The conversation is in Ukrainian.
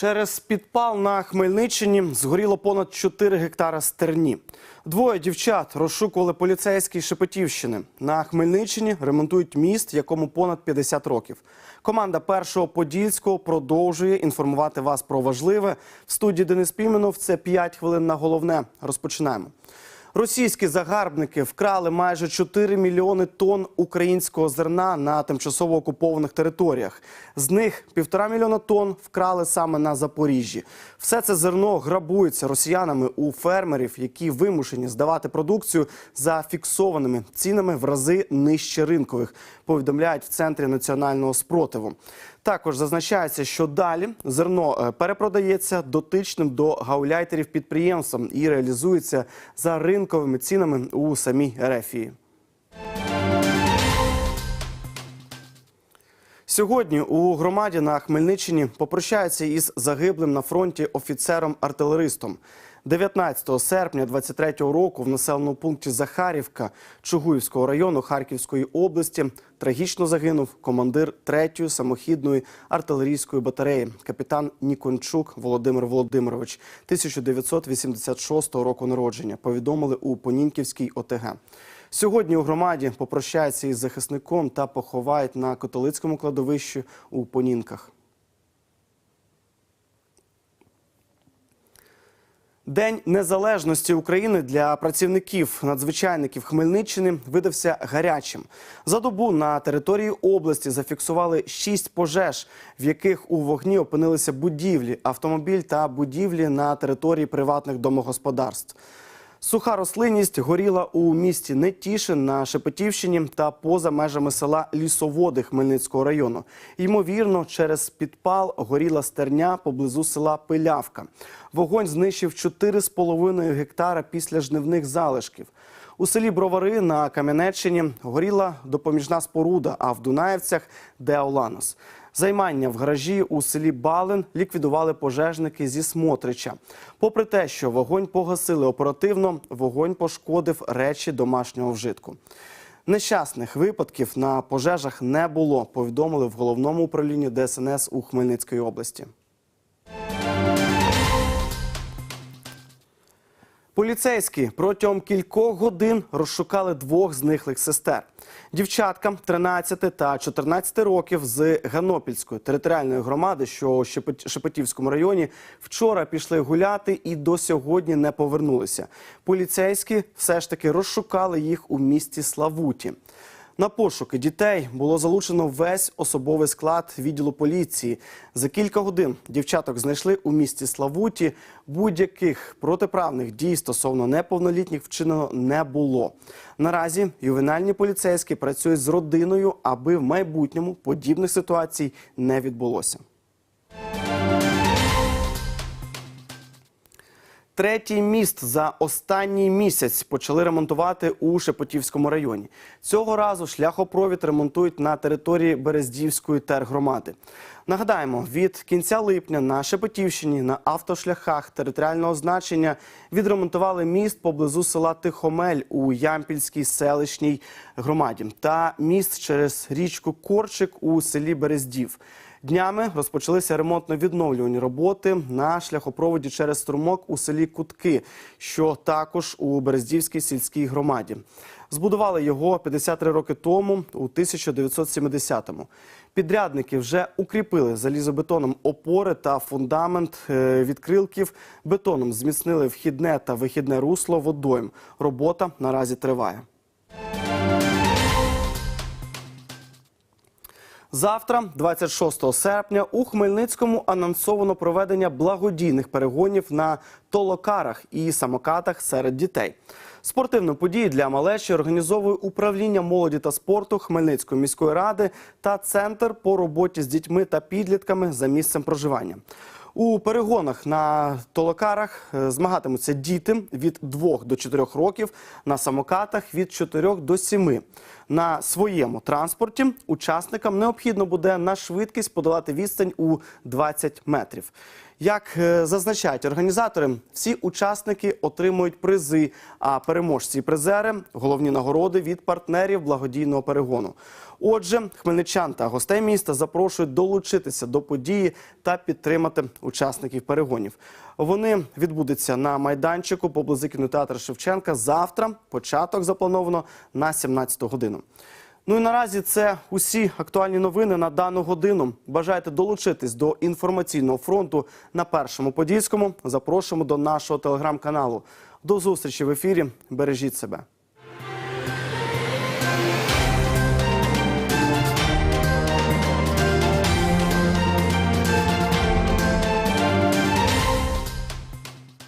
Через підпал на Хмельниччині згоріло понад 4 гектара стерні. Двоє дівчат розшукували поліцейські Шепетівщини. На Хмельниччині ремонтують міст, якому понад 50 років. Команда першого подільського продовжує інформувати вас про важливе. В студії Денис Піменов це 5 хвилин на головне. Розпочинаємо. Російські загарбники вкрали майже 4 мільйони тонн українського зерна на тимчасово окупованих територіях. З них півтора мільйона тонн вкрали саме на Запоріжжі. Все це зерно грабується росіянами у фермерів, які вимушені здавати продукцію за фіксованими цінами в рази нижче ринкових. Повідомляють в центрі національного спротиву. Також зазначається, що далі зерно е, перепродається дотичним до гауляйтерів підприємствам і реалізується за ринковими цінами у самій Ерефії. Сьогодні у громаді на Хмельниччині попрощаються із загиблим на фронті офіцером-артилеристом. 19 серпня 23-го року в населеному пункті Захарівка Чугуївського району Харківської області трагічно загинув командир 3-ї самохідної артилерійської батареї, капітан Нікончук Володимир Володимирович, 1986 року народження. Повідомили у Понінківській ОТГ. Сьогодні у громаді попрощаються із захисником та поховають на католицькому кладовищі у Понінках. День незалежності України для працівників надзвичайників Хмельниччини видався гарячим. За добу на території області зафіксували шість пожеж, в яких у вогні опинилися будівлі, автомобіль та будівлі на території приватних домогосподарств. Суха рослинність горіла у місті Нетішин на Шепетівщині та поза межами села Лісоводи Хмельницького району. Ймовірно, через підпал горіла стерня поблизу села Пилявка. Вогонь знищив 4,5 гектара після жнивних залишків. У селі Бровари на Кам'янеччині горіла допоміжна споруда, а в Дунаєвцях Деоланос. Займання в гаражі у селі Балин ліквідували пожежники зі Смотрича. Попри те, що вогонь погасили оперативно, вогонь пошкодив речі домашнього вжитку. Нещасних випадків на пожежах не було, повідомили в головному управлінні ДСНС у Хмельницькій області. Поліцейські протягом кількох годин розшукали двох зниклих сестер. Дівчаткам 13 та 14 років з Ганопільської територіальної громади, що у Шепет- Шепетівському районі, вчора пішли гуляти і до сьогодні не повернулися. Поліцейські все ж таки розшукали їх у місті Славуті. На пошуки дітей було залучено весь особовий склад відділу поліції. За кілька годин дівчаток знайшли у місті Славуті. Будь-яких протиправних дій стосовно неповнолітніх вчинено не було. Наразі ювенальні поліцейські працюють з родиною, аби в майбутньому подібних ситуацій не відбулося. Третій міст за останній місяць почали ремонтувати у Шепетівському районі. Цього разу шляхопровід ремонтують на території Берездівської тергромади. Нагадаємо, від кінця липня на Шепетівщині на автошляхах територіального значення відремонтували міст поблизу села Тихомель у Ямпільській селищній громаді та міст через річку Корчик у селі Берездів. Днями розпочалися ремонтно-відновлювані роботи на шляхопроводі через струмок у селі Кутки, що також у Берездівській сільській громаді. Збудували його 53 роки тому, у 1970-му. Підрядники вже укріпили залізобетоном опори та фундамент е, відкрилків. Бетоном зміцнили вхідне та вихідне русло водойм. Робота наразі триває. Завтра, 26 серпня, у Хмельницькому анонсовано проведення благодійних перегонів на толокарах і самокатах серед дітей. Спортивну подію для малечі організовує управління молоді та спорту Хмельницької міської ради та центр по роботі з дітьми та підлітками за місцем проживання. У перегонах на толокарах е, змагатимуться діти від 2 до 4 років, на самокатах від 4 до 7. На своєму транспорті учасникам необхідно буде на швидкість подолати відстань у 20 метрів. Як е, зазначають організатори, всі учасники отримують призи, а переможці і призери головні нагороди від партнерів благодійного перегону. Отже, хмельничан та гостей міста запрошують долучитися до події та підтримати учасників перегонів. Вони відбудуться на майданчику поблизу кінотеатру Шевченка завтра. Початок заплановано на 17 годину. Ну і наразі це усі актуальні новини на дану годину. Бажаєте долучитись до інформаційного фронту на першому подільському? Запрошуємо до нашого телеграм-каналу. До зустрічі в ефірі. Бережіть себе.